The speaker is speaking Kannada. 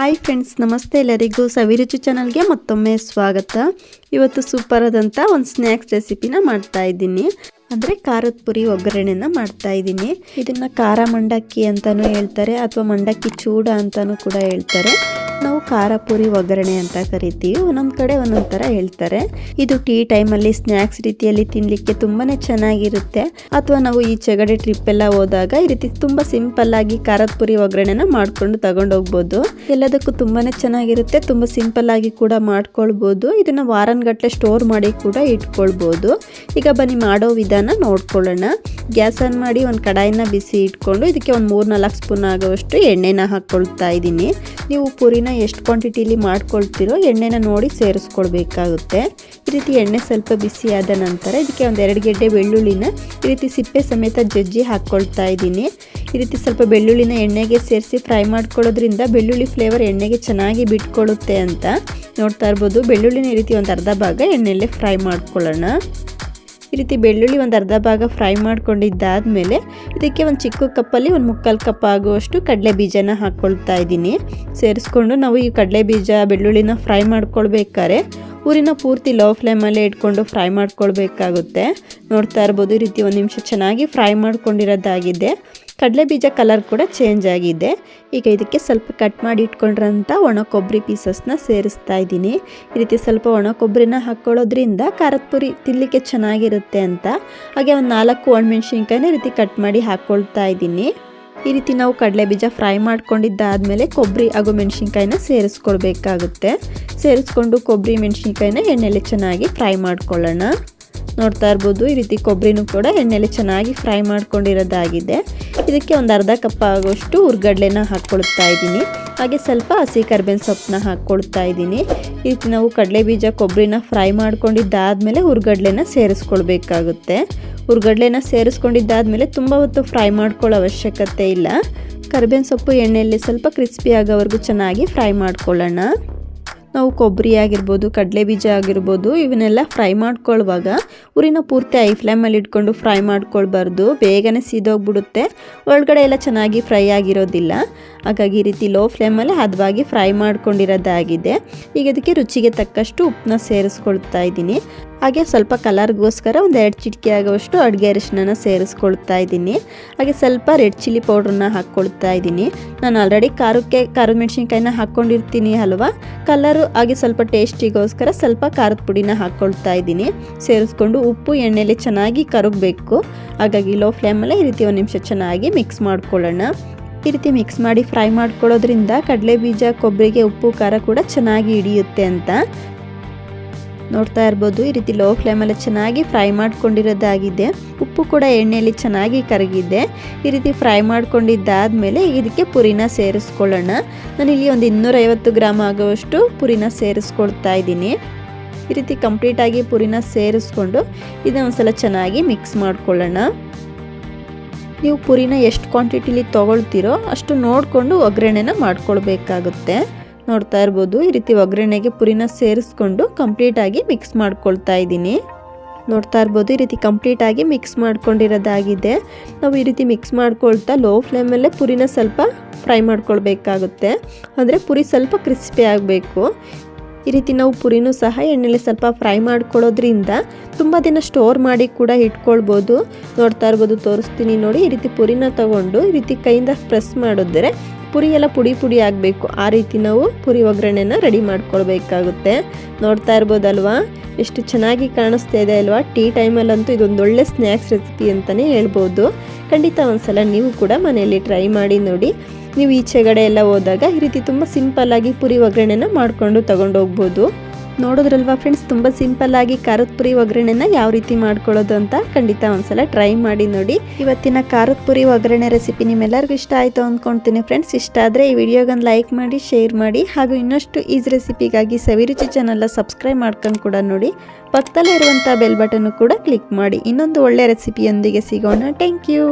ಹಾಯ್ ಫ್ರೆಂಡ್ಸ್ ನಮಸ್ತೆ ಎಲ್ಲರಿಗೂ ಸವಿರುಚಿ ಚಾನಲ್ಗೆ ಮತ್ತೊಮ್ಮೆ ಸ್ವಾಗತ. ಇವತ್ತು ಸೂಪರ್ ಆದಂಥ ಒಂದು ಸ್ನ್ಯಾಕ್ಸ್ ರೆಸಿಪಿನ ಮಾಡ್ತಾ ಇದ್ದೀನಿ. ಅಂದರೆ ಖಾರದ ಪುರಿ ಒಗ್ಗರಣೆನ ಮಾಡ್ತಾ ಇದ್ದೀನಿ. ಇದನ್ನ ಖಾರ ಮಂಡಕ್ಕಿ ಅಂತಾನೂ ಹೇಳ್ತಾರೆ, ಅಥವಾ ಮಂಡಕ್ಕಿ ಚೂಡ ಅಂತಾನೂ ಕೂಡ ಹೇಳ್ತಾರೆ. ಖಾರ ಪುರಿ ಒಗ್ಗರಣೆ ಅಂತ ಕರಿತೀವಿ. ಒಂದೊಂದು ಕಡೆ ಒಂದೊಂದು ಥರ ಹೇಳ್ತಾರೆ. ಇದು ಟೀ ಟೈಮಲ್ಲಿ ಸ್ನ್ಯಾಕ್ಸ್ ರೀತಿಯಲ್ಲಿ ತಿನ್ನಲಿಕ್ಕೆ ತುಂಬಾ ಚೆನ್ನಾಗಿರುತ್ತೆ. ಅಥವಾ ನಾವು ಈ ಚಗಡೆ ಟ್ರಿಪ್ ಎಲ್ಲ ಹೋದಾಗ ಈ ರೀತಿ ತುಂಬ ಸಿಂಪಲ್ ಆಗಿ ಖಾರದ ಪುರಿ ಒಗ್ಗರಣೆನ ಮಾಡ್ಕೊಂಡು ತಗೊಂಡು ಹೋಗ್ಬೋದು. ಎಲ್ಲದಕ್ಕೂ ತುಂಬಾ ಚೆನ್ನಾಗಿರುತ್ತೆ. ತುಂಬ ಸಿಂಪಲ್ ಆಗಿ ಕೂಡ ಮಾಡ್ಕೊಳ್ಬೋದು. ಇದನ್ನ ವಾರನ್ಗಟ್ಲೆ ಸ್ಟೋರ್ ಮಾಡಿ ಕೂಡ ಇಟ್ಕೊಳ್ಬೋದು. ಈಗ ಬನ್ನಿ ಮಾಡೋ ವಿಧಾನ ನೋಡ್ಕೊಳ್ಳೋಣ. ಗ್ಯಾಸ್ ಆನ್ ಮಾಡಿ ಒಂದು ಕಡಾಯಿನ ಬಿಸಿ ಇಟ್ಕೊಂಡು ಇದಕ್ಕೆ ಒಂದು ಮೂರು ನಾಲ್ಕು ಸ್ಪೂನ್ ಆಗುವಷ್ಟು ಎಣ್ಣೆನ ಹಾಕ್ಕೊಳ್ತಾ ಇದ್ದೀನಿ. ನೀವು ಪುರಿನ ಎಷ್ಟು ಕ್ವಾಂಟಿಟಿಲಿ ಮಾಡ್ಕೊಳ್ತೀರೋ ಎಣ್ಣೆನ ನೋಡಿ ಸೇರಿಸ್ಕೊಳ್ಬೇಕಾಗುತ್ತೆ ಈ ರೀತಿ ಎಣ್ಣೆ ಸ್ವಲ್ಪ ಬಿಸಿ ಆದ ನಂತರ ಇದಕ್ಕೆ ಒಂದು ಎರಡು ಗೆಡ್ಡೆ ಬೆಳ್ಳುಳ್ಳಿನ ಈ ರೀತಿ ಸಿಪ್ಪೆ ಸಮೇತ ಜಜ್ಜಿ ಹಾಕ್ಕೊಳ್ತಾ ಇದ್ದೀನಿ. ಈ ರೀತಿ ಸ್ವಲ್ಪ ಬೆಳ್ಳುಳ್ಳಿನ ಎಣ್ಣೆಗೆ ಸೇರಿಸಿ ಫ್ರೈ ಮಾಡ್ಕೊಳ್ಳೋದ್ರಿಂದ ಬೆಳ್ಳುಳ್ಳಿ ಫ್ಲೇವರ್ ಎಣ್ಣೆಗೆ ಚೆನ್ನಾಗಿ ಬಿಟ್ಕೊಳ್ಳುತ್ತೆ ಅಂತ ನೋಡ್ತಾ ಇರ್ಬೋದು. ಬೆಳ್ಳುಳ್ಳಿನ ಈ ರೀತಿ ಒಂದು ಅರ್ಧ ಭಾಗ ಎಣ್ಣೆಯಲ್ಲೇ ಫ್ರೈ ಮಾಡ್ಕೊಳ್ಳೋಣ. ಈ ರೀತಿ ಬೆಳ್ಳುಳ್ಳಿ ಒಂದು ಅರ್ಧ ಭಾಗ ಫ್ರೈ ಮಾಡ್ಕೊಂಡಿದ್ದಾದಮೇಲೆ ಇದಕ್ಕೆ ಒಂದು ಚಿಕ್ಕ ಕಪ್ಪಲ್ಲಿ ಒಂದು ಮುಕ್ಕಾಲು ಕಪ್ ಆಗುವಷ್ಟು ಕಡಲೆ ಬೀಜನ ಹಾಕ್ಕೊಳ್ತಾ ಇದ್ದೀನಿ. ಸೇರಿಸ್ಕೊಂಡು ನಾವು ಈ ಕಡಲೆ ಬೀಜ, ಬೆಳ್ಳುಳ್ಳಿನ ಫ್ರೈ ಮಾಡ್ಕೊಳ್ಬೇಕಾದ್ರೆ ಊರಿನ ಪೂರ್ತಿ ಲೋ ಫ್ಲೇಮಲ್ಲೇ ಇಟ್ಕೊಂಡು ಫ್ರೈ ಮಾಡ್ಕೊಳ್ಬೇಕಾಗುತ್ತೆ. ನೋಡ್ತಾ ಇರ್ಬೋದು, ಈ ರೀತಿ ಒಂದು ನಿಮಿಷ ಚೆನ್ನಾಗಿ ಫ್ರೈ ಮಾಡ್ಕೊಂಡಿರೋದಾಗಿದೆ. ಕಡಲೆ ಬೀಜ ಕಲರ್ ಕೂಡ ಚೇಂಜ್ ಆಗಿದೆ. ಈಗ ಇದಕ್ಕೆ ಸ್ವಲ್ಪ ಕಟ್ ಮಾಡಿ ಇಟ್ಕೊಂಡಿರೋಂಥ ಒಣ ಕೊಬ್ಬರಿ ಪೀಸಸ್ನ ಸೇರಿಸ್ತಾ ಇದ್ದೀನಿ. ಈ ರೀತಿ ಸ್ವಲ್ಪ ಒಣ ಕೊಬ್ಬರಿನ ಹಾಕ್ಕೊಳ್ಳೋದ್ರಿಂದ ಖಾರದ ಪುರಿ ತಿನ್ನಲಿಕ್ಕೆ ಚೆನ್ನಾಗಿರುತ್ತೆ ಅಂತ. ಹಾಗೆ ಒಂದು ನಾಲ್ಕು ಒಣಮೆಣ್ಸಿನ್ಕಾಯಿನ ಈ ರೀತಿ ಕಟ್ ಮಾಡಿ ಹಾಕ್ಕೊಳ್ತಾ ಇದ್ದೀನಿ. ಈ ರೀತಿ ನಾವು ಕಡಲೆ ಬೀಜ ಫ್ರೈ ಮಾಡ್ಕೊಂಡಿದ್ದಾದಮೇಲೆ ಕೊಬ್ಬರಿ ಹಾಗೂ ಮೆಣಸಿನ್ಕಾಯಿನ ಸೇರಿಸ್ಕೊಳ್ಬೇಕಾಗುತ್ತೆ ಸೇರಿಸ್ಕೊಂಡು ಕೊಬ್ಬರಿ, ಮೆಣಸಿನ್ಕಾಯಿನ ಎಣ್ಣೆಲಿ ಚೆನ್ನಾಗಿ ಫ್ರೈ ಮಾಡ್ಕೊಳ್ಳೋಣ. ನೋಡ್ತಾ ಇರ್ಬೋದು, ಈ ರೀತಿ ಕೊಬ್ಬರಿನೂ ಕೂಡ ಎಣ್ಣೆಲಿ ಚೆನ್ನಾಗಿ ಫ್ರೈ ಮಾಡ್ಕೊಂಡಿರೋದಾಗಿದೆ. ಇದಕ್ಕೆ ಒಂದು ಅರ್ಧ ಕಪ್ ಆಗೋಷ್ಟು ಹುರ್ಗಡ್ಲೆನ ಹಾಕ್ಕೊಳ್ತಾ ಇದ್ದೀನಿ. ಹಾಗೆ ಸ್ವಲ್ಪ ಹಸಿ ಕರ್ಬೇವಿನ ಸೊಪ್ಪನ್ನ ಹಾಕ್ಕೊಳ್ತಾ ಇದ್ದೀನಿ. ಈ ರೀತಿ ನಾವು ಕಡಲೆ ಬೀಜ, ಕೊಬ್ಬರಿನ ಫ್ರೈ ಮಾಡ್ಕೊಂಡಿದ್ದಾದಮೇಲೆ ಹುರ್ಗಡ್ಲೆನ ಸೇರಿಸ್ಕೊಳ್ಬೇಕಾಗುತ್ತೆ. ಹುರ್ಗಡ್ಲೆನ ಸೇರಿಸ್ಕೊಂಡಿದ್ದಾದಮೇಲೆ ತುಂಬ ಹೊತ್ತು ಫ್ರೈ ಮಾಡ್ಕೊಳ್ಳೋ ಅವಶ್ಯಕತೆ ಇಲ್ಲ. ಕರ್ಬೇವಿನ ಸೊಪ್ಪು ಎಣ್ಣೆಯಲ್ಲಿ ಸ್ವಲ್ಪ ಕ್ರಿಸ್ಪಿ ಆಗೋವರೆಗೂ ಚೆನ್ನಾಗಿ ಫ್ರೈ ಮಾಡ್ಕೊಳ್ಳೋಣ. ನಾವು ಕೊಬ್ಬರಿ ಆಗಿರ್ಬೋದು, ಕಡಲೆ ಬೀಜ ಆಗಿರ್ಬೋದು, ಇವನ್ನೆಲ್ಲ ಫ್ರೈ ಮಾಡ್ಕೊಳ್ಳುವಾಗ ಉರಿನ ಪೂರ್ತಿ ಐ ಫ್ಲೇಮಲ್ಲಿ ಇಟ್ಕೊಂಡು ಫ್ರೈ ಮಾಡ್ಕೊಳ್ಬಾರ್ದು. ಬೇಗನೆ ಸೀದೋಗ್ಬಿಡುತ್ತೆ. ಒಳಗಡೆ ಎಲ್ಲ ಚೆನ್ನಾಗಿ ಫ್ರೈ ಆಗಿರೋದಿಲ್ಲ. ಹಾಗಾಗಿ ಈ ರೀತಿ ಲೋ ಫ್ಲೇಮಲ್ಲಿ ಹದವಾಗಿ ಫ್ರೈ ಮಾಡ್ಕೊಂಡಿರೋದಾಗಿದೆ. ಈಗ ಅದಕ್ಕೆ ರುಚಿಗೆ ತಕ್ಕಷ್ಟು ಉಪ್ಪನ್ನ ಸೇರಿಸ್ಕೊಳ್ತಾ ಇದ್ದೀನಿ. ಹಾಗೆ ಸ್ವಲ್ಪ ಕಲರ್ಗೋಸ್ಕರ ಒಂದು ಎರಡು ಚಿಟಿಕೆ ಆಗುವಷ್ಟು ಅಡುಗೆ ಅರಿಶಿನ ಸೇರಿಸ್ಕೊಳ್ತಾ ಇದ್ದೀನಿ. ಹಾಗೆ ಸ್ವಲ್ಪ ರೆಡ್ ಚಿಲ್ಲಿ ಪೌಡ್ರನ್ನ ಹಾಕ್ಕೊಳ್ತಾ ಇದ್ದೀನಿ. ನಾನು ಆಲ್ರೆಡಿ ಖಾರಕ್ಕೆ ಖಾರದ ಮೆಣಸಿನ್ಕಾಯಿನ ಹಾಕ್ಕೊಂಡಿರ್ತೀನಿ ಅಲ್ವಾ? ಕಲರು ಹಾಗೆ ಸ್ವಲ್ಪ ಟೇಸ್ಟಿಗೋಸ್ಕರ ಸ್ವಲ್ಪ ಖಾರದ ಪುಡಿನ ಹಾಕ್ಕೊಳ್ತಾ ಇದ್ದೀನಿ. ಸೇರಿಸ್ಕೊಂಡು ಉಪ್ಪು, ಎಣ್ಣೆಲಿ ಚೆನ್ನಾಗಿ ಕರಗಬೇಕು. ಹಾಗಾಗಿ ಲೋ ಫ್ಲೇಮಲ್ಲೇ ಈ ರೀತಿ ಒಂದು ನಿಮಿಷ ಚೆನ್ನಾಗಿ ಮಿಕ್ಸ್ ಮಾಡ್ಕೊಳ್ಳೋಣ. ಈ ರೀತಿ ಮಿಕ್ಸ್ ಮಾಡಿ ಫ್ರೈ ಮಾಡ್ಕೊಳ್ಳೋದ್ರಿಂದ ಕಡಲೆ ಬೀಜ ಕೊಬ್ಬರಿಗೆ ಉಪ್ಪು, ಖಾರ ಕೂಡ ಚೆನ್ನಾಗಿ ಹಿಡಿಯುತ್ತೆ ಅಂತ. ನೋಡ್ತಾ ಇರ್ಬೋದು. ಈ ರೀತಿ ಲೋ ಫ್ಲೇಮಲ್ಲಿ ಚೆನ್ನಾಗಿ ಫ್ರೈ ಮಾಡ್ಕೊಂಡಿರೋದಾಗಿದೆ. ಉಪ್ಪು ಕೂಡ ಎಣ್ಣೆಯಲ್ಲಿ ಚೆನ್ನಾಗಿ ಕರಗಿದೆ. ಈ ರೀತಿ ಫ್ರೈ ಮಾಡ್ಕೊಂಡಿದ್ದಾದಮೇಲೆ ಇದಕ್ಕೆ ಪುರಿನ ಸೇರಿಸ್ಕೊಳ್ಳೋಣ. ನಾನಿಲ್ಲಿ ಒಂದು ಇನ್ನೂರೈವತ್ತು ಗ್ರಾಮ್ ಆಗುವಷ್ಟು ಪುರಿನ ಸೇರಿಸ್ಕೊಳ್ತಾ ಇದ್ದೀನಿ. ಈ ರೀತಿ ಕಂಪ್ಲೀಟಾಗಿ ಪುರಿನ ಸೇರಿಸ್ಕೊಂಡು ಇದನ್ನ ಒಂದ್ಸಲ ಚೆನ್ನಾಗಿ ಮಿಕ್ಸ್ ಮಾಡ್ಕೊಳ್ಳೋಣ. ನೀವು ಪುರಿನ ಎಷ್ಟು ಕ್ವಾಂಟಿಟಿಲಿ ತೊಗೊಳ್ತೀರೋ ಅಷ್ಟು ನೋಡಿಕೊಂಡು ಒಗ್ಗರಣೆನ ಮಾಡ್ಕೊಳ್ಬೇಕಾಗುತ್ತೆ. ನೋಡ್ತಾ ಇರ್ಬೋದು. ಈ ರೀತಿ ಒಗ್ಗರಣೆಗೆ ಪುರಿನ ಸೇರಿಸ್ಕೊಂಡು ಕಂಪ್ಲೀಟಾಗಿ ಮಿಕ್ಸ್ ಮಾಡ್ಕೊಳ್ತಾ ಇದ್ದೀನಿ. ನೋಡ್ತಾ ಇರ್ಬೋದು, ಈ ರೀತಿ ಕಂಪ್ಲೀಟಾಗಿ ಮಿಕ್ಸ್ ಮಾಡ್ಕೊಂಡಿರೋದಾಗಿದೆ. ನಾವು ಈ ರೀತಿ ಮಿಕ್ಸ್ ಮಾಡ್ಕೊಳ್ತಾ ಲೋ ಫ್ಲೇಮಲ್ಲೇ ಪುರಿನ ಸ್ವಲ್ಪ ಫ್ರೈ ಮಾಡ್ಕೊಳ್ಬೇಕಾಗುತ್ತೆ. ಅಂದರೆ ಪುರಿ ಸ್ವಲ್ಪ ಕ್ರಿಸ್ಪಿ ಆಗಬೇಕು. ಈ ರೀತಿ ನಾವು ಪುರಿನೂ ಸಹ ಎಣ್ಣೆಲಿ ಸ್ವಲ್ಪ ಫ್ರೈ ಮಾಡ್ಕೊಳ್ಳೋದ್ರಿಂದ ತುಂಬ ದಿನ ಸ್ಟೋರ್ ಮಾಡಿ ಕೂಡ ಇಟ್ಕೊಳ್ಬೋದು. ನೋಡ್ತಾ ಇರ್ಬೋದು, ತೋರಿಸ್ತೀನಿ ನೋಡಿ. ಈ ರೀತಿ ಪುರಿನ ತಗೊಂಡು ಈ ರೀತಿ ಕೈಯಿಂದ ಪ್ರೆಸ್ ಮಾಡಿದ್ರೆ ಪುರಿ ಎಲ್ಲ ಪುಡಿ ಪುಡಿ ಆಗಬೇಕು. ಆ ರೀತಿ ನಾವು ಪುರಿ ಒಗ್ಗರಣೆನ ರೆಡಿ ಮಾಡ್ಕೊಳ್ಬೇಕಾಗುತ್ತೆ. ನೋಡ್ತಾ ಇರ್ಬೋದಲ್ವಾ? ಎಷ್ಟು ಚೆನ್ನಾಗಿ ಕಾಣಿಸ್ತಾ ಇದೆ ಅಲ್ವಾ? ಟೀ ಟೈಮಲ್ಲಂತೂ ಇದೊಂದು ಒಳ್ಳೆ ಸ್ನ್ಯಾಕ್ಸ್ ರೆಸಿಪಿ ಅಂತಲೇ ಹೇಳ್ಬೋದು. ಖಂಡಿತ ಒಂದ್ಸಲ ನೀವು ಕೂಡ ಮನೆಯಲ್ಲಿ ಟ್ರೈ ಮಾಡಿ ನೋಡಿ. ನೀವು ಈಚೆಗಡೆ ಎಲ್ಲ ಹೋದಾಗ ಈ ರೀತಿ ತುಂಬ ಸಿಂಪಲ್ಲಾಗಿ ಪುರಿ ಒಗ್ಗರಣೆನ ಮಾಡಿಕೊಂಡು ತಗೊಂಡು ಹೋಗ್ಬೋದು ನೋಡೋದ್ರಲ್ವಾ ಫ್ರೆಂಡ್ಸ್ ತುಂಬ ಸಿಂಪಲ್ಲಾಗಿ ಖಾರದ ಪುರಿ ಒಗ್ಗರಣೆನ ಯಾವ ರೀತಿ ಮಾಡ್ಕೊಳ್ಳೋದು ಅಂತ ಖಂಡಿತ ಒಂದ್ಸಲ ಟ್ರೈ ಮಾಡಿ ನೋಡಿ. ಇವತ್ತಿನ ಖಾರದ ಪುರಿ ಒಗ್ಗರಣೆ ರೆಸಿಪಿ ನಿಮ್ಮೆಲ್ಲರಿಗೂ ಇಷ್ಟ ಆಯಿತು ಅಂದ್ಕೊಂತೀನಿ ಫ್ರೆಂಡ್ಸ್ ಇಷ್ಟ ಆದರೆ ಈ ವಿಡಿಯೋಗೊಂದು ಲೈಕ್ ಮಾಡಿ ಶೇರ್ ಮಾಡಿ, ಹಾಗೂ ಇನ್ನಷ್ಟು ಈಸ್ ರೆಸಿಪಿಗಾಗಿ ಸವಿರುಚಿ ಚಾನಲ್ನ ಸಬ್ಸ್ಕ್ರೈಬ್ ಮಾಡ್ಕೊಂಡು ಕೂಡ ನೋಡಿ. ಪಕ್ಕದಲ್ಲೇ ಇರುವಂಥ ಬೆಲ್ ಬಟನ್ನು ಕೂಡ ಕ್ಲಿಕ್ ಮಾಡಿ. ಇನ್ನೊಂದು ಒಳ್ಳೆ ರೆಸಿಪಿಯೊಂದಿಗೆ ಸಿಗೋಣ. Thank you